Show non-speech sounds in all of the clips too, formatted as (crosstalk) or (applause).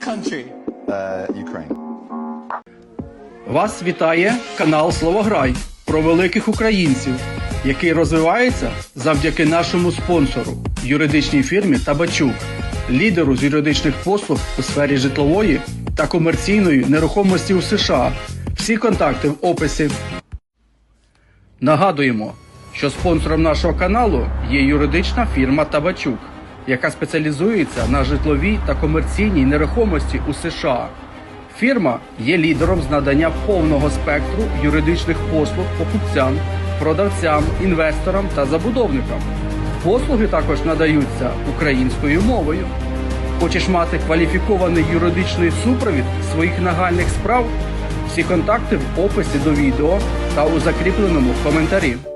country? Uh, Ukraine. Вас вітає канал Словограй про великих українців, який розвивається завдяки нашому спонсору юридичній фірмі Табачук, лідеру з юридичних послуг у сфері житлової та комерційної нерухомості у США. Всі контакти в описі. Нагадуємо, що спонсором нашого каналу є юридична фірма Табачук, яка спеціалізується на житловій та комерційній нерухомості у США. Фірма є лідером з надання повного спектру юридичних послуг покупцям, продавцям, інвесторам та забудовникам. Послуги також надаються українською мовою. Хочеш мати кваліфікований юридичний супровід своїх нагальних справ? Всі контакти в описі до відео та у закріпленому коментарі.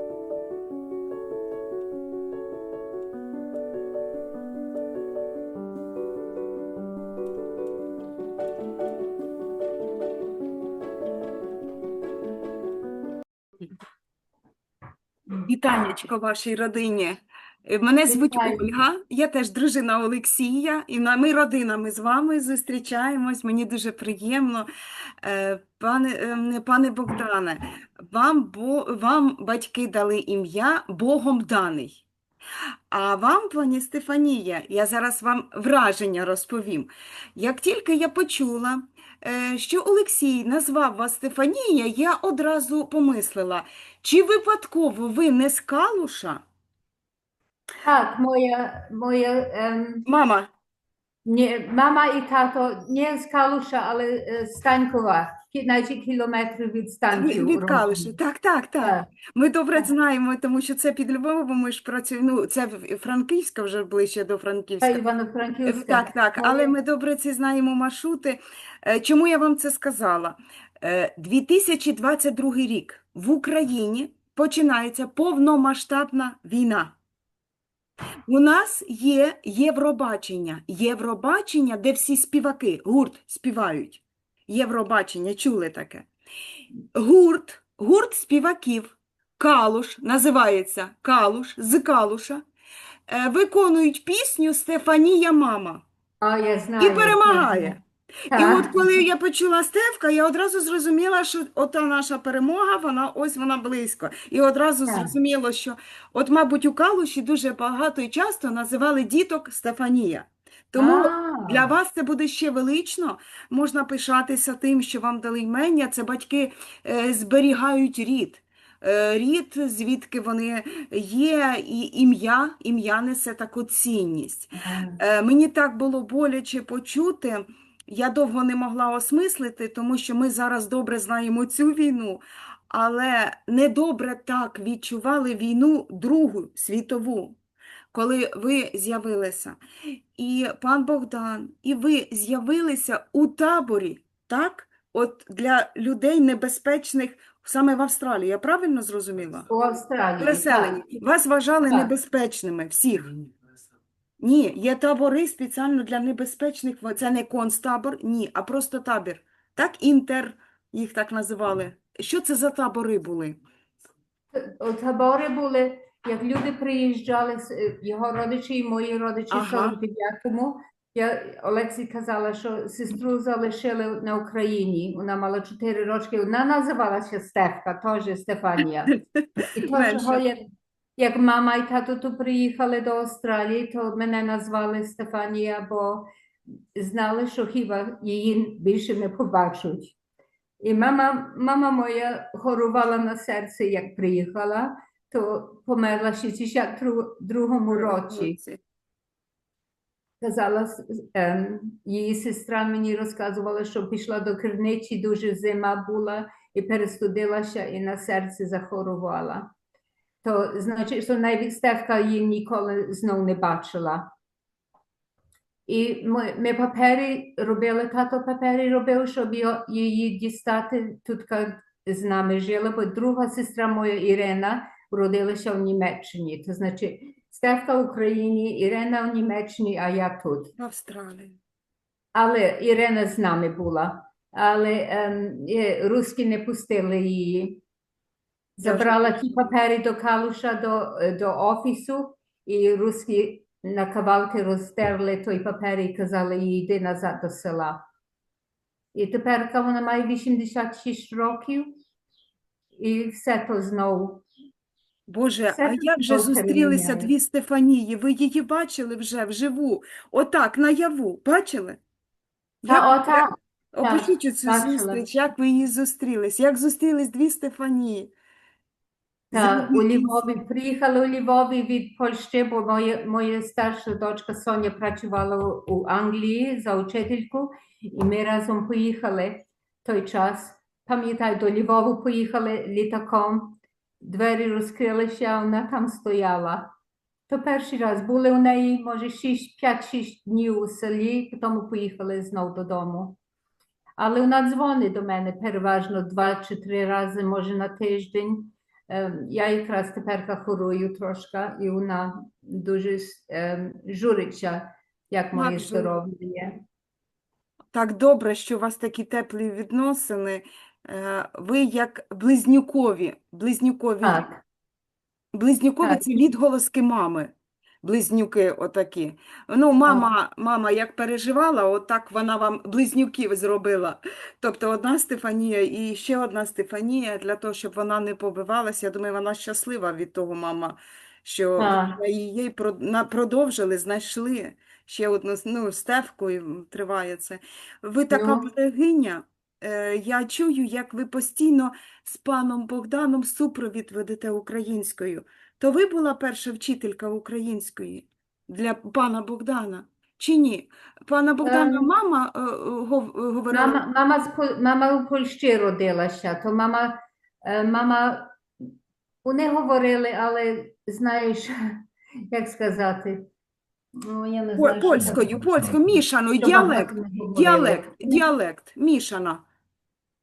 Вітаннячко вашій родині. Е, Мене звуть Вітаю. Ольга, я теж дружина Олексія, і ми родинами з вами зустрічаємось. Мені дуже приємно. Е, Пане, ем, пане Богдане, вам, бо, вам батьки дали ім'я Богом даний. А вам, пані Стефанія, я зараз вам враження розповім. Як тільки я почула, е, що Олексій назвав вас Стефанія, я одразу помислила, чи випадково ви не з Калуша? Так, моя, моя ем, Мама, ні, мама і тато не з Калуша, але е, з Станькова, кі- навіть кілометрів від від, від Калуша. Так, так, так. Так. Ми добре знаємо, тому що це під Львовом, ми ж працюємо, ну, це в- Франківська, вже ближче до Та Франківська. Івано-Франківська. Так, так, але ми добре ці знаємо маршрути. Е, Чому я вам це сказала? Е, 2022 рік в Україні починається повномасштабна війна. У нас є Євробачення. Євробачення, де всі співаки, гурт співають. Євробачення, чули таке? Гурт, гурт співаків, Калуш, називається Калуш, з Калуша, е, виконують пісню Стефанія Мама А, я знаю. і перемагає. І от коли я почула Стевка, я одразу зрозуміла, що ота наша перемога, вона ось вона близько. І одразу Так. зрозуміло, що от, мабуть, у Калуші дуже багато і часто називали діток Стефанія. Тому А, для вас це буде ще велично. Можна пишатися тим, що вам дали імення. Це батьки е, зберігають рід. Е, Рід, звідки вони є, і ім'я, ім'я несе таку цінність. Е, Мені так було боляче почути. Я довго не могла осмислити, тому що ми зараз добре знаємо цю війну, але недобре так відчували війну Другу світову, коли ви з'явилися. І пан Богдан, і ви з'явилися у таборі, так? От для людей небезпечних саме в Австралії. Я правильно зрозуміла? У Австралії. Переселені. Вас вважали Так. небезпечними всіх. Ні, є табори спеціально для небезпечних. Це не концтабор, ні, а просто табір. Так, інтер, їх так називали. Що це за табори були? Табори були, як люди приїжджали, е, його родичі і мої родичі Ага. 49-му. Я Олексій казала, що сестру залишили на Україні. Вона мала 4 роки. Вона називалася Стефка, теж Стефанія. І Менше. Як, мама і тато тут приїхали до Австралії, то мене назвали Стефанія, бо знали, що хіба її більше не побачать. І мама, мама моя хорувала на серці, як приїхала, то померла в 62-му році. Казала, ем, її сестра мені розказувала, що пішла до керничі, дуже зима була і перестудилася, і на серці захворувала. То значить, що навіть Стевка її ніколи знов не бачила. І ми, ми папері робили, тато папері робив, щоб її дістати. Тут з нами жила, бо друга сестра моя Ірина родилася в Німеччині. То значить, Стевка в Україні, Ірина в Німеччині, а я тут. В Австралії. Але Ірина з нами була. Але ем, е, руски не пустили її. Забрала ті папери до Калуша, до, е, до офісу, і руски на кавалки розтерли той папер і казали їй йди назад до села. І тепер вона має 86 років, і все то знову. Боже, Це а як же зустрілися переміняє. дві Стефанії? Ви її бачили вже вживу? Отак, наяву. Бачили? Як- Та отак. Опишіть цю зустріч, як ви її зустрілись, як зустрілись дві Стефанії. Та, у Львові приїхали у Львові від Польщі, бо моя, старша дочка Соня працювала у, у Англії за учительку, і ми разом поїхали той час. Пам'ятаю, до Львову поїхали літаком, двері розкрилися, вона там стояла. То перший раз були у неї, може, 5-6 днів у селі, потім поїхали знов додому. Але вона дзвонить до мене переважно два чи три рази, може, на тиждень. Ем, Я якраз тепер хворую трошки, і вона дуже ем, журиться, як моє здоров'я є. Так добре, що у вас такі теплі відносини. Е, Ви як близнюкові, близнюкові, Так, близнюкові так. це відголоски мами. Близнюки отакі. Ну, мама, мама як переживала, отак вона вам близнюків зробила. Тобто одна Стефанія і ще одна Стефанія для того, щоб вона не побивалася. Я думаю, вона щаслива від того, мама, що її продовжили, знайшли ще одну ну, Стефку, і триває це. Ви така Ну. берегиня. Е, Я чую, як ви постійно з паном Богданом супровід ведете українською. То ви була перша вчителька української для пана Богдана? Чи ні? Пана Богдана Ем, мама е, е, говорила? Мама, мама, з мама у Польщі родилася, то мама, е, мама, вони говорили, але знаєш, (laughs) як сказати, ну, я не знаю, Польською, польською, мішаною, діалект, діалект, діалект, мішана,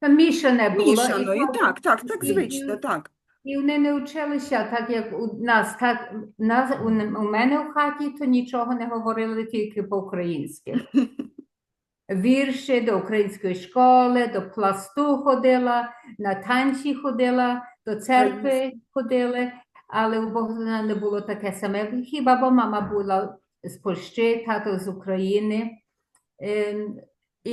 Мішане було. мішаною, так, так, так, звично, так. І вони не вчилися так, як у нас. Так, нас, у, у мене в хаті то нічого не говорили тільки по-українськи. (laughs) Вірші до української школи, до пласту ходила, на танці ходила, до церкви ходили, але у Богдана не було таке саме. Хіба бо мама була з Польщі, тато з України.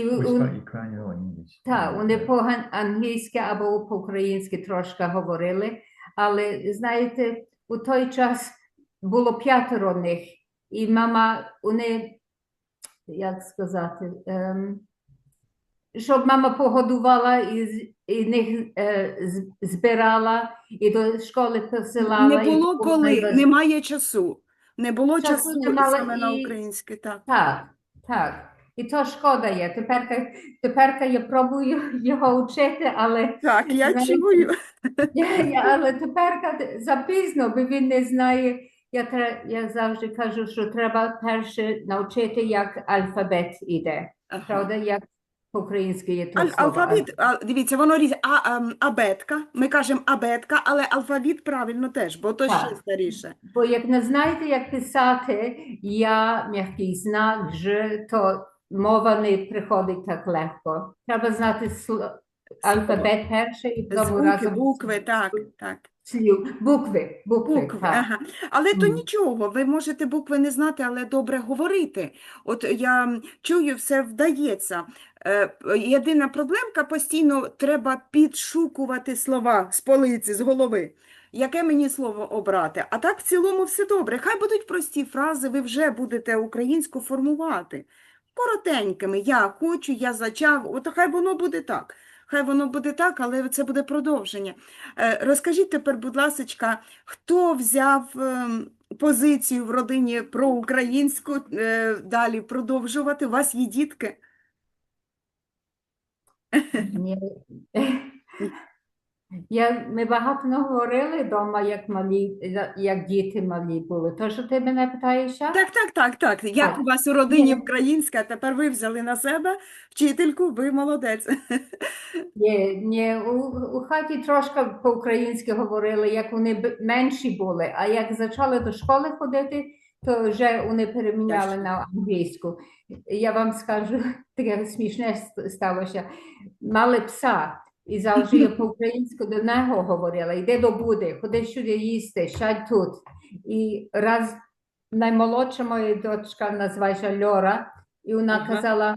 І, We Ukrainian or English. так, вони по-англійськи або по-українськи трошки говорили, але знаєте, у той час було п'ятеро них, і мама, вони, як сказати, ем, щоб мама погодувала і, і них е, з- збирала, і до школи посилала. Не і було коли, найваж- немає часу. Не було Часу часу не мало саме на і- українське, так. Так, так. І то шкода є. Тепер, тепер я пробую його вчити, але Так, я Знаєте, чую. (laughs) Я, я, але тепер запізно, бо він не знає. Я, я завжди кажу, що треба перше навчити, як алфавіт іде. Ага. Правда, як по-українськи є то Аль- слово. Алфавіт, а, дивіться, воно різне. А, ем, абетка, ми кажемо абетка, але алфавіт правильно теж, бо то ще старіше. Бо як не знаєте, як писати я, м'який знак, ж, то мова не приходить так легко. Треба знати алфавіт перше і тому разом букви, так, так. слів. Букви, букви, Букви, так. ага. Але то нічого, ви можете букви не знати, але добре говорити. От я чую, все вдається. Е, Єдина проблемка постійно треба підшукувати слова з полиці, з голови. Яке мені слово обрати? А так в цілому все добре. Хай будуть прості фрази, ви вже будете українську формувати. Коротенькими. Я хочу, я зачав. От хай воно буде так. Хай воно буде так, але це буде продовження. Е, Розкажіть тепер, будь ласка, хто взяв ем, позицію в родині про українську е, далі продовжувати? У вас є дітки? Я, ми багато не говорили вдома, як малі, як діти малі були. То, що ти мене питаєш? а? Так, так, так, так. Як у вас у родині Ні. українська, тепер ви взяли на себе вчительку, ви молодець. Ні, ні, у, у хаті трошки по-українськи говорили, як вони менші були, а як почали до школи ходити, то вже вони переміняли на англійську. Я вам скажу, (laughs) таке смішне сталося. Мали пса, і завжди я по-українськи до нього говорила, йди до буди, ходи сюди їсти, сядь тут. І раз наймолодша моя дочка називається Льора, і вона казала,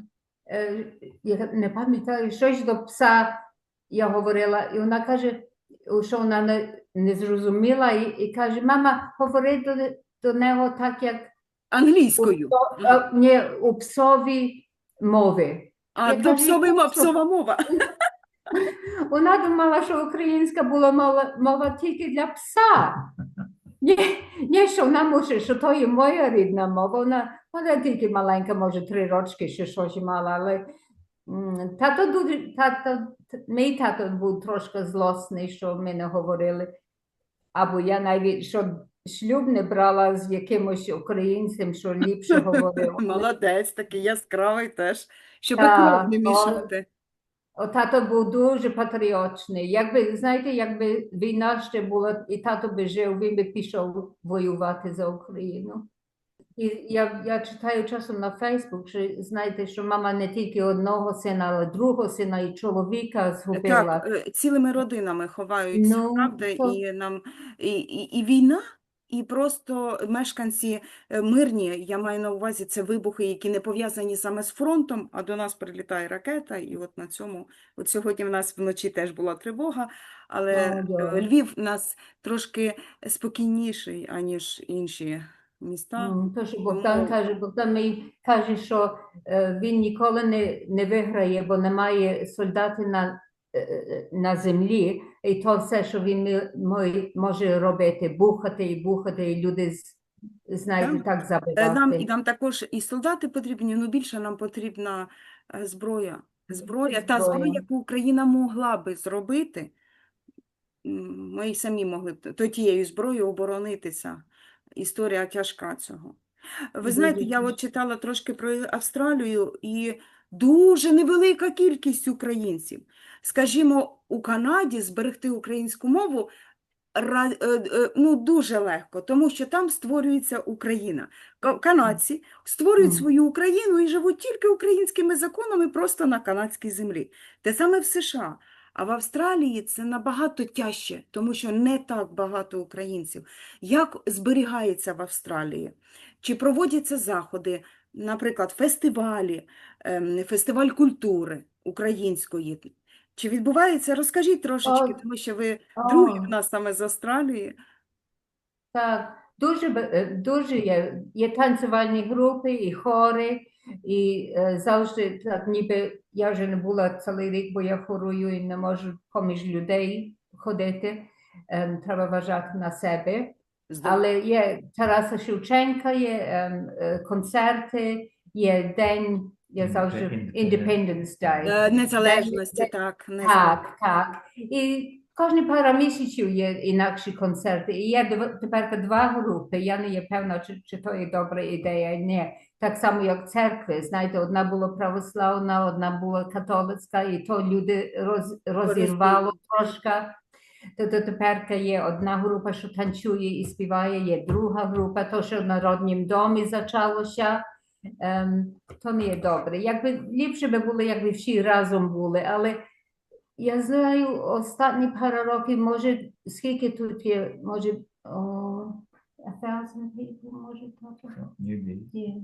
е, я не пам'ятаю, щось до пса я говорила, і вона каже, що вона не, не зрозуміла, і, і каже, мама, говори до, до нього так, як Англійською. у, а, ні, у псові мови. А Я то кажу, псовий псова мова. (laughs) Вона думала, що українська була мова, мова тільки для пса. Ні, ні, що вона може, що то є моя рідна мова. Вона, вона тільки маленька, може, три рочки ще щось мала, але тато тато, мій тато був трошки злосний, що ми не говорили. Або я навіть що шлюб не брала з якимось українцем, що ліпше говорив. (laughs) Молодець, такий яскравий теж, щоб кров не мішати. О, тато був дуже патріотичний. Якби, знаєте, якби війна ще була, і тато би жив, він би пішов воювати за Україну. І я, я читаю часом на Фейсбук, що знаєте, що мама не тільки одного сина, але другого сина і чоловіка згубила. Так, цілими родинами ховаються, Ну, правда, то- і нам і, і, і війна, і просто мешканці е, мирні, я маю на увазі, це вибухи, які не пов'язані саме з фронтом, а до нас прилітає ракета, і от на цьому, от сьогодні в нас вночі теж була тривога, але О, е. Львів у нас трошки спокійніший, аніж інші міста. М, То, що Богдан каже, Богдан мій каже, що е, він ніколи не, не виграє, бо немає солдатів на, на землі, і то все, що він може робити, бухати і бухати, і люди з- знаєте, так Е, Нам, і забивати. нам також і солдати потрібні, ну більше нам потрібна е, зброя. Зброя, та Зброя. зброя, яку Україна могла би зробити, ми й самі могли б то тією зброєю оборонитися. Історія тяжка цього. Ви знаєте, я от читала трошки про Австралію і дуже невелика кількість українців. Скажімо, у Канаді зберегти українську мову е, е, ну, дуже легко, тому що там створюється Україна. Канадці створюють свою Україну і живуть тільки українськими законами просто на канадській землі. Те саме в США. А в Австралії це набагато тяжче, тому що не так багато українців. Як зберігається в Австралії? Чи проводяться заходи, наприклад, фестивалі, ем, фестиваль культури української? Чи відбувається? Розкажіть трошечки, тому що ви другий О, в нас саме з Австралії. Так, дуже, е, дуже є. Є танцювальні групи і хори, і е, завжди так ніби я вже не була цілий рік, бо я хворую і не можу поміж людей ходити. Ем, треба вважати на себе. Але є Тараса Шевченка, є концерти, є день, я завжди Independence. Day. Незалежності, так. Так, так. І кожні пара місяців є інакші концерти. І є тепер два групи. Я не є певна, чи, чи то є добра ідея. Ні. Так само, як церкви. Знаєте, одна була православна, одна була католицька, і то люди роз, розірвало трошки. То, то тепер є одна група, що танцює і співає, є друга група, то, що в народнім домі почалося. Ем, то не є добре. Якби ліпше би було, якби всі разом були, але я знаю, останні пару років, може, скільки тут є, може, о, a thousand people, може, так? Maybe. Є.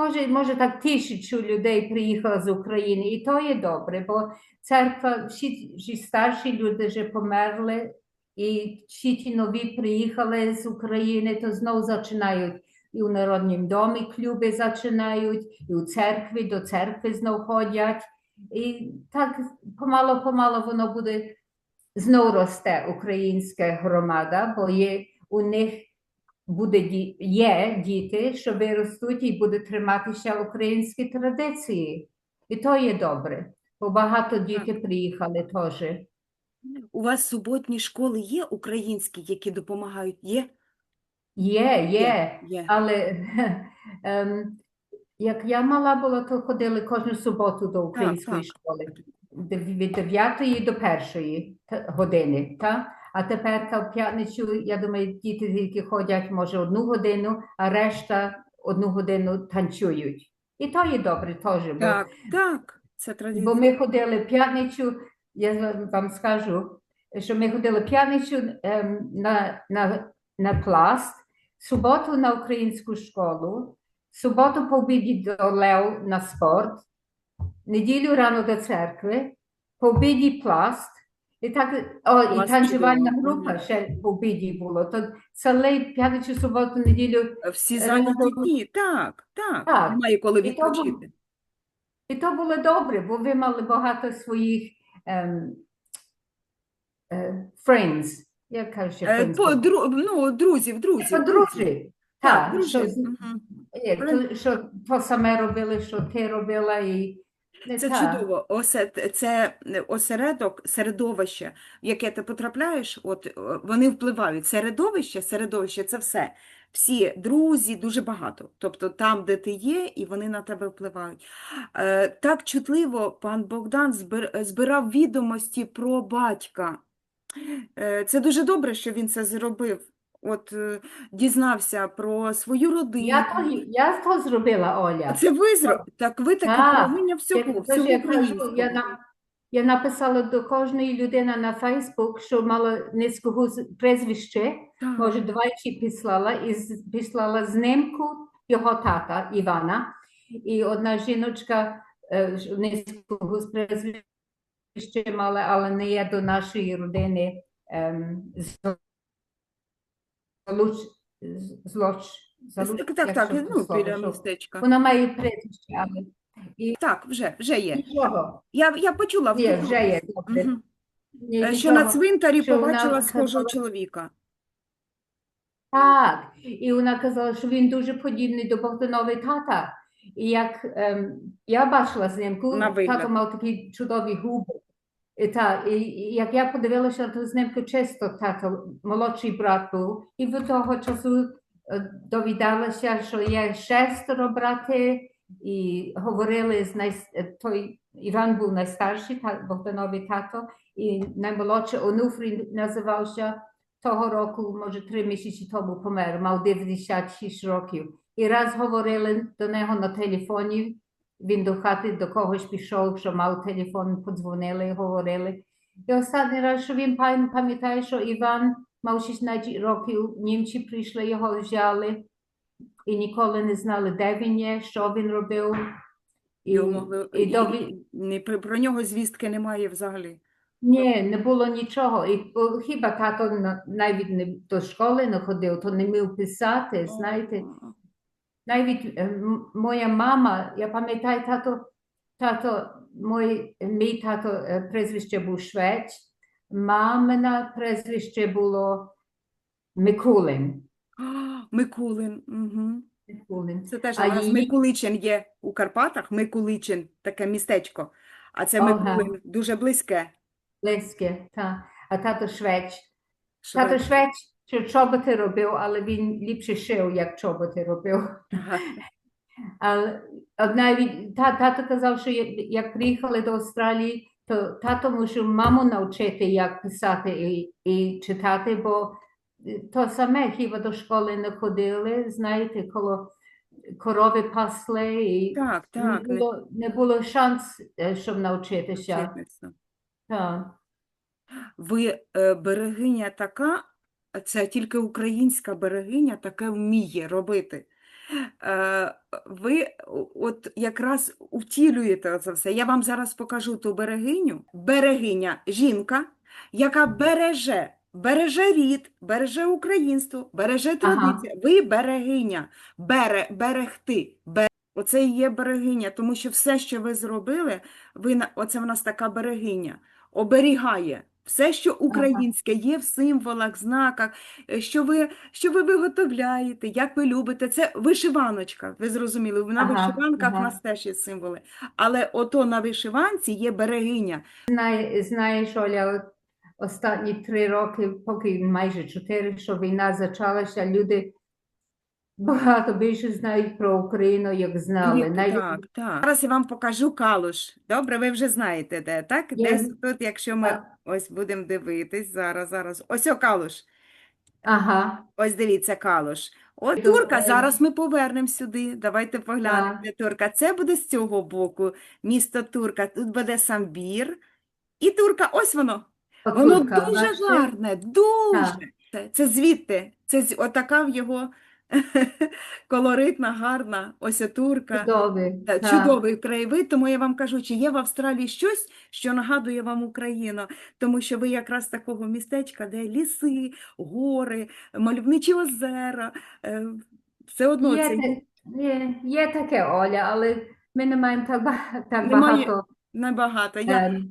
Може, може так тисячу людей приїхало з України, і то є добре, бо церква, всі, всі старші люди вже померли, і всі ті нові приїхали з України, то знову починають. І у Народнім домі клуби починають, і у церкві до церкви знов ходять. І так помало-помало воно буде знов росте українська громада, бо є у них буде ді- є діти, що виростуть і будуть триматися українські традиції. І то є добре, бо багато дітей приїхали теж. У вас суботні школи є українські, які допомагають? Є? Є, є, Є. але (laughs) ем, як я мала була, то ходили кожну суботу до української так. школи від 9 до 1 години. Та? А тепер в п'ятницю, я думаю, діти тільки ходять, може, одну годину, а решта одну годину танцюють. І то є добре теж, бо Так, так, це Бо ми ходили в п'ятницю, я вам- скажу, що ми ходили в п'ятницю ем, на, на, на пласт, суботу на українську школу, суботу по обіді до Лев на спорт, неділю рано до церкви, по обіді пласт, і так, о, і танцювальна група ще по обіді було. То цілий п'ятницю, суботу, неділю Всі Е, зайняті дні, так, так, Так. немає коли І то бу- відпочити. І то було добре, бо ви мали багато своїх ем, е, friends. Як кажуть, Е, friends? по- дру- ну, друзів, друзів. Подружжі. Так, Так, що, дружин. Мгм. е, то, що то саме робили, що ти робила, і Це так. чудово. Осе, це осередок, середовище, в яке ти потрапляєш, от е, вони впливають. Середовище, середовище це все. Всі друзі, дуже багато. Тобто там, де ти є, і вони на тебе впливають. Е, так чутливо пан Богдан збир- збирав відомості про батька. Е, це дуже добре, що він це зробив. От е, дізнався про свою родину. Я то, я то зробила, Оля. Це ви зро... Так ви таке Так, порівняння всього, Я, всього я, кажу, українського. я, на, я написала до кожної людини на Фейсбук, що мала низького з- прізвище, Так. може, двічі післала, і з- післала знімку його тата Івана. І одна жіночка е, ж- низького з мала, але не є до нашої родини ем, Залуч, злоч, залуч, Так, так, так, ну, біля містечка. Вона має прізвище, але Так, вже, вже є. нічого. Я, я почула Є, вже є, добре. Мгм. Е, Що на цвинтарі що вона побачила схожого казала- чоловіка. Так, і вона казала, що він дуже подібний до Богданової тата. І як ем, я бачила знімку, На вигляд. тато мав такі чудові губи. І, та, і, як я подивилася ту знімку, чисто тато, молодший брат був, і від того часу е, довідалася, що є шестеро брати, і говорили з най... е, той Іван був найстарший, та, Богдановий тато, і наймолодший Онуфрій називався того року, може три місяці тому помер, мав 96 років. І раз говорили до нього на телефоні, він до хати до когось пішов, що мав телефон, подзвонили, говорили. І останній раз, що він пам'ятає, що Іван мав 16 років, німці прийшли, його взяли і ніколи не знали, де він є, що він робив. І, могли... і і- і- не, про, нього звістки немає взагалі. Ні, не було нічого. І о, хіба тато на- навіть не до школи не ходив, то не міг писати, знаєте. Навіть е, моя мама, я пам'ятаю, тато, тато, мой, мій тато е, прізвище був Швець, мамина прізвище було Микулин. Микулин. Угу. Микулин. Це теж А у нас її- Микуличин є у Карпатах, Микуличин, таке містечко. А це Ага. Микулин, дуже близьке. Близьке, та. А тато Швець. Тато Швець. Що чоботи робив, але він ліпше шив, як чоботи робив. Ага. Але от навіть та, тато казав, що як, приїхали до Австралії, то тато мусив маму навчити, як писати і, і читати, бо то саме хіба до школи не ходили, знаєте, коло корови пасли, і Так, так, не було, не було шанс, щоб навчитися. Так. Ви е, берегиня така, це тільки українська берегиня таке вміє робити. Е, ви от якраз втілюєте це все. Я вам зараз покажу ту берегиню. Берегиня жінка, яка береже, береже рід, береже українство, береже Ага. традицію. Ви берегиня, бере, берегти. Бе... Оце і є берегиня, тому що все, що ви зробили, ви оце в нас така берегиня оберігає. Все, що українське, є в символах, знаках, е, що ви, що ви виготовляєте, як ви любите. Це вишиваночка, ви зрозуміли. На Ага, вишиванках в у нас теж є символи. Але ото на вишиванці є берегиня. Знає, знаєш, Оля, останні три роки, поки майже чотири, що війна почалася, люди багато більше знають про Україну, як знали. Дивіться, Навіть Так, так. Зараз я вам покажу калуш. Добре, ви вже знаєте, де, так? Є. Десь тут, якщо ми Так. ось будемо дивитись, зараз, зараз. Ось о калуш. Ага, Ось дивіться, калуш. О, турка, зараз ми повернемо сюди. Давайте поглянемо, Так. де турка. Це буде з цього боку. Місто Турка. Тут буде самбір. І турка, ось воно. Воно Турка, дуже бачите? гарне, дуже. Це, це звідти. Це з- отака в його (laughs) колоритна, гарна, ось турка. Чудовий. Та. Чудовий краєвид, тому я вам кажу, чи є в Австралії щось, що нагадує вам Україну, тому що ви якраз такого містечка, де ліси, гори, мальовничі озера, е, все одно Є, це є, є таке, Оля, але ми не маємо так, так Немає багато небагато. Я, ем,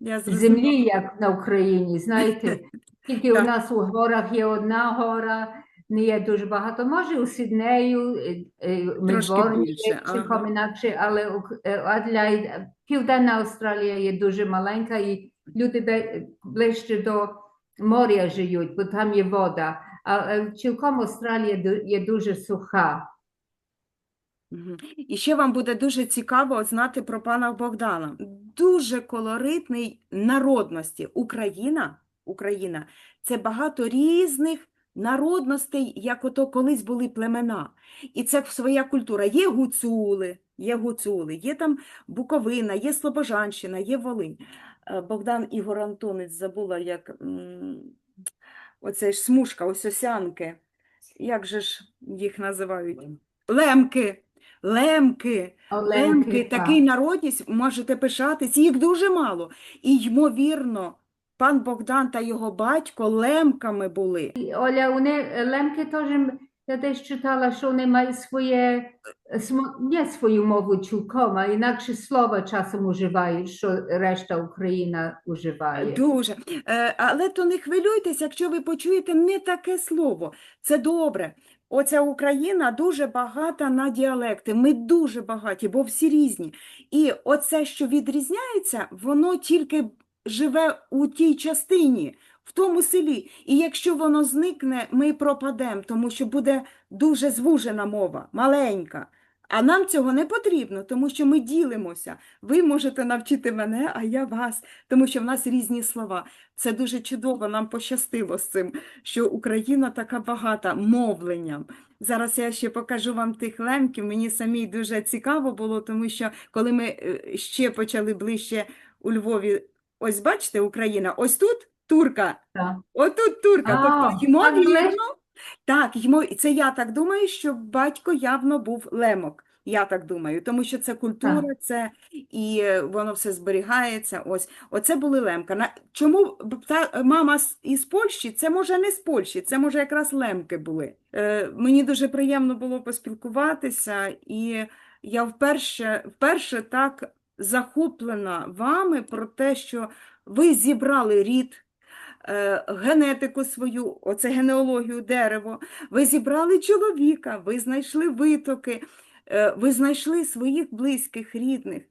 я зрозуміла. землі, як на Україні, знаєте. (laughs) Тільки у нас у горах є одна гора, не є дуже багато. Може, у Сіднею, е, е, Мельбурні ага. інакше, але е, Південна Австралія є дуже маленька, і люди ближче до моря живуть, бо там є вода. А цілком Австралія є дуже суха. І ще вам буде дуже цікаво знати про пана Богдана. Дуже колоритний народності. Україна, Україна – це багато різних народностей, як ото колись були племена. І це своя культура. Є гуцули, є гуцули, є там Буковина, є Слобожанщина, є Волинь. Е, Богдан Ігор Антонець забула, як оце ж смужка, ось осянки. Як же ж їх називають? Лемки. Лемки, лемки, Оленки, такий народність, можете пишатись, їх дуже мало. І ймовірно, пан Богдан та його батько лемками були. Оля, вони лемки теж, я десь читала, що вони мають своє, не свою мову цілком, а інакше слова часом уживають, що решта Україна уживає. Дуже. Е, Але то не хвилюйтесь, якщо ви почуєте не таке слово. Це добре. Оця Україна дуже багата на діалекти. Ми дуже багаті, бо всі різні. І оце, що відрізняється, воно тільки живе у тій частині, в тому селі. І якщо воно зникне, ми пропадемо, тому що буде дуже звужена мова, маленька. А нам цього не потрібно, тому що ми ділимося. Ви можете навчити мене, а я вас тому що в нас різні слова. Це дуже чудово, нам пощастило з цим, що Україна така багата мовленням. Зараз я ще покажу вам тих лемків. Мені самій дуже цікаво було, тому що коли ми е, ще почали ближче у Львові, ось бачите, Україна, ось тут турка, Так. отут турка. А, Тобто, так ймовірно, так, ймо... це я так думаю, що батько явно був лемок. Я так думаю, тому що це культура, це і е, воно все зберігається. Ось, оце були лемка. На... Чому та мама із Польщі? Це може не з Польщі, це може якраз лемки були. Е, мені дуже приємно було поспілкуватися, і я вперше, вперше так захоплена вами про те, що ви зібрали рід е, генетику свою, оце генеалогію дерево, ви зібрали чоловіка, ви знайшли витоки, е, ви знайшли своїх близьких, рідних.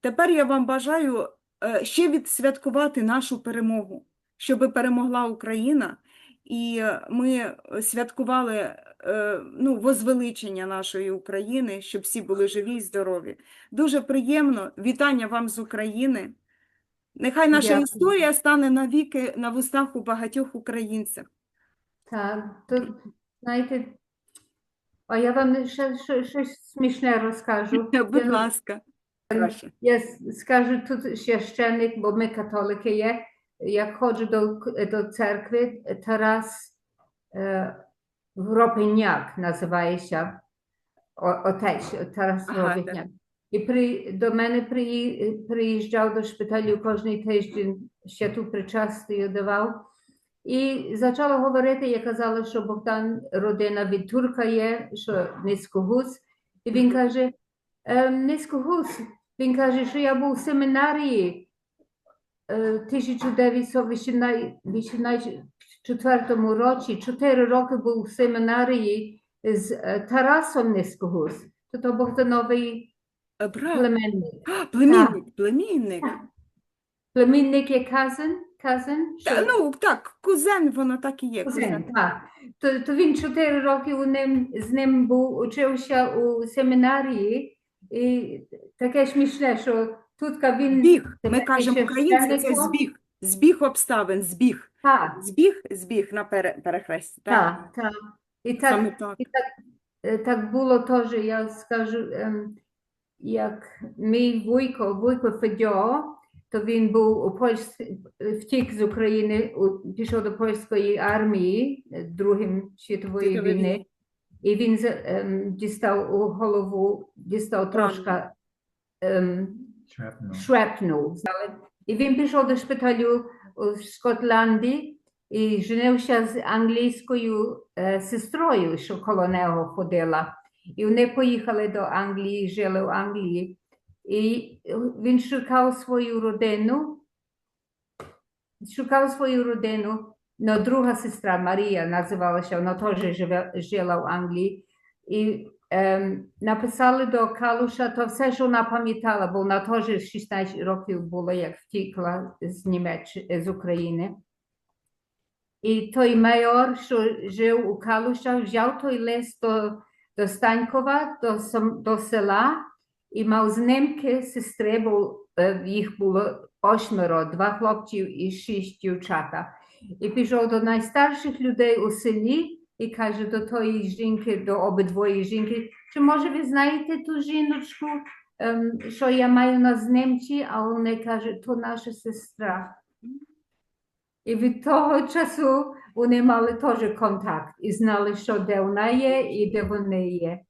Тепер я вам бажаю е, ще відсвяткувати нашу перемогу, щоб перемогла Україна, і е, ми святкували е, ну, возвеличення нашої України, щоб всі були живі і здорові. Дуже приємно. Вітання вам з України. Нехай наша Дякую. історія стане навіки на вустах у багатьох українців. Так, то, знаєте, а я вам ще, щось смішне розкажу. (laughs) Будь ласка. Прошу. Я скажу тут священник, бо ми католики є. Як ходжу до, к- до церкви, Тарас е, Гропеняк називається о- отець Тарас Ага, Гропеняк. І при, до мене приї- приїжджав до шпиталю кожний тиждень, ще ту причастію давав. І почала говорити, я казала, що Богдан родина від турка є, що низькогуз. І він каже, ем, низькогуз. Він каже, що я був в семінарії е, 1984 році, 4 роки був в семінарії з е, Тарасом Низькогуз. То то Богдановий Е. А, Племінник, племінник. Племінник є казан, казан, Та, ну, так, кузен, воно так і є, Кузен, так. То, то він чотири роки у ним, з ним був, учився у семінарії, і таке смішне, що тут він Збіг. Ми кажемо українці, це збіг. Збіг обставин, збіг. так, Збіг, збіг на пере- перехресті. Так, так, так. І саме так, так. і так, е, так було теж, я скажу, ем, як мій вуйко, вуйко Федьо, то він був у Польщ... втік з України, у- пішов до польської армії е, Другої світової Світової війни. і він з- ем, дістав у голову, дістав трошки ем, Знали. І він пішов до шпиталю у Шотландії і женився з англійською сестрою, що коло нього ходила. І вони поїхали до Англії, жили в Англії. І він шукав свою родину, шукав свою родину. Но друга сестра Марія називалася, вона теж жила в Англії. І написали до Калуша то все, що вона пам'ятала, бо вона теж 16 років була, як втікла з Німеччини, з України. І той майор, що жив у Калуша, взяв той лист до, до Станькова, до, до села, і мав знімки сестри, бо їх було осьмеро, два хлопців і шість дівчата. І пішов до найстарших людей у селі і каже до тої жінки, до обидвої жінки, чи може ви знаєте ту жіночку, що я маю на знімці, а вони кажуть, то наша сестра. І від того часу вони мали теж контакт і знали, що де вона є і де вони є.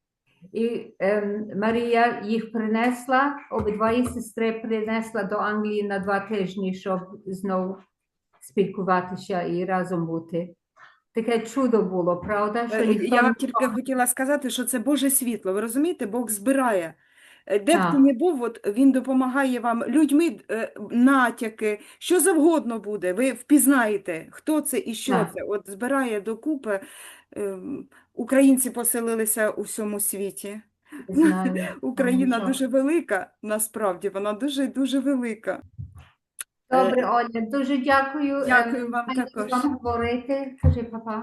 І ем, Марія їх принесла, обидва сестри принесла до Англії на два тижні, щоб знову спілкуватися і разом бути. Таке чудо було, правда? Що Е, ніхто Я не вам тільки хотіла сказати, що це Боже світло. Ви розумієте? Бог збирає. Е, Де б Так. ти не був, от він допомагає вам людьми, е, натяки, що завгодно буде. Ви впізнаєте, хто це і що Так. це. От збирає докупи. Ем, Українці поселилися у всьому світі. знаю. (laughs) Україна що. дуже велика, насправді, вона дуже дуже велика. Добре, Оля, дуже дякую. Дякую вам з також. вами говорити. Кажи, папа.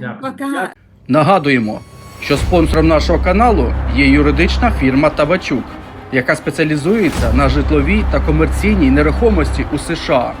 Дякую. Пока. Нагадуємо, що спонсором нашого каналу є юридична фірма Табачук, яка спеціалізується на житловій та комерційній нерухомості у США.